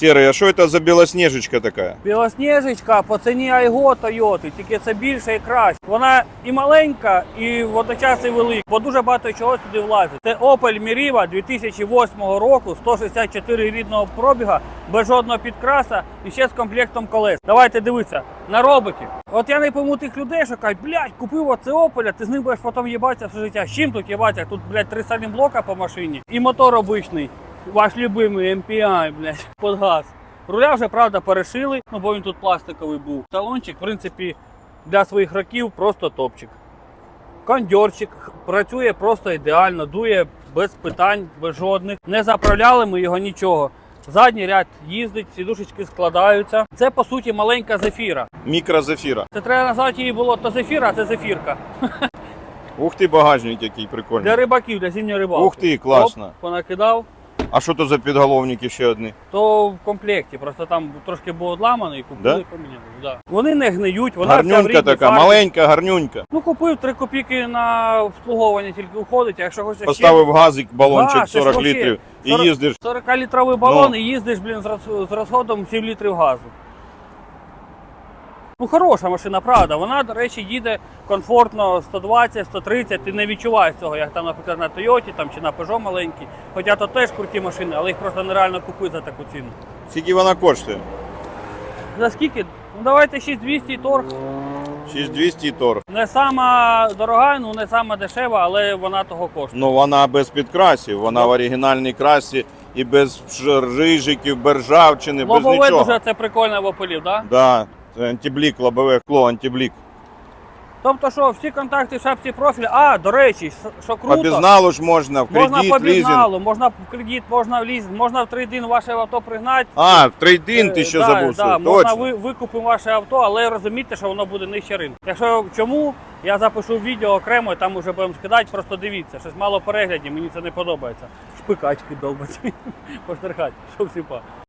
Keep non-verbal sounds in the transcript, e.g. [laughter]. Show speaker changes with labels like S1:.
S1: Серый, а что это за белоснежечка такая?
S2: Білосніжечка по ціні Айго Тойоти, тільки це більше і краще. Вона і маленька, і водночас і велика, бо дуже багато чого сюди влазить. Це Opel Meriva 2008 року, 164 рідного пробіга, без жодного підкраса і ще з комплектом колес. Давайте дивитися на роботів. От я не пойму тих людей, що кажуть, блядь, купив оце Opel, ти з ним будеш потім їбатися все життя. З чим тут їбатися? Тут, блядь, три блока по машині і мотор обичний. Ваш любимий MPI, блядь, під газ. Руля вже, правда, перешили, ну бо він тут пластиковий був. Талончик, в принципі, для своїх років просто топчик. Кондьорчик працює просто ідеально, дує без питань, без жодних. Не заправляли ми його нічого. Задній ряд їздить, сідушечки складаються. Це по суті маленька зефіра.
S1: Микрозефира.
S2: Це треба назвати її було то зефіра, а це зефірка.
S1: Ух ты, багажник який прикольний.
S2: Для рибаків, для зимньої рибалки.
S1: Ух ти, класно.
S2: Оп, понакидав.
S1: А що то за підголовники ще одні?
S2: То в комплекті, просто там трошки було одламано і купили,
S1: Да?
S2: поміняли. Да. Вони не гниють, вона вся в
S1: Гарнюнька
S2: рідній
S1: така,
S2: фарбі.
S1: маленька, гарнюнька.
S2: Ну купив 3 копійки на обслуговування тільки уходить, а якщо хочеш
S1: Поставив газик, балончик
S2: Да, це ж
S1: 40
S2: вообще
S1: літрів і
S2: 40
S1: їздиш.
S2: 40 літровий балон
S1: Ну.
S2: і їздиш, блін, з, роз- з розходом 7 літрів газу. Ну, хороша машина, правда. Вона, до речі, їде комфортно 120, 130, ти не відчуваєш цього, як там, наприклад, на Тойоті там, чи на Peugeot маленькій. Хоча то теж круті машини, але їх просто нереально купити за таку ціну.
S1: Скільки вона коштує?
S2: За скільки? Ну давайте 6200 торг.
S1: 6200 і торг.
S2: Не сама дорога, ну не сама дешева, але вона того коштує.
S1: Ну вона без підкрасів, вона в оригінальній красі і без рижиків, без ржавчини, без
S2: Лобове
S1: нічого.
S2: дуже це прикольно в опелів, так? Да?
S1: Да, це антиблік, лобове скло, антиблік.
S2: Тобто, що всі контакти в шапці профіля. А, до речі, що
S1: По
S2: круто,
S1: безналу ж можна, в
S2: можна
S1: кредит,
S2: по
S1: лізинг.
S2: можна в кредит, можна в лізинг, можна в трейдин ваше авто пригнати.
S1: А, в трейдин ти ще
S2: да,
S1: забув.
S2: Да, можна ви, викупимо ваше авто, але розумійте, що воно буде нижче ринку. Якщо чому, я запишу відео окремо, і там уже будемо скидати, просто дивіться, щось мало переглядів, мені це не подобається. Шпикачки долбать, [laughs] поштерхати, щоб сіпа.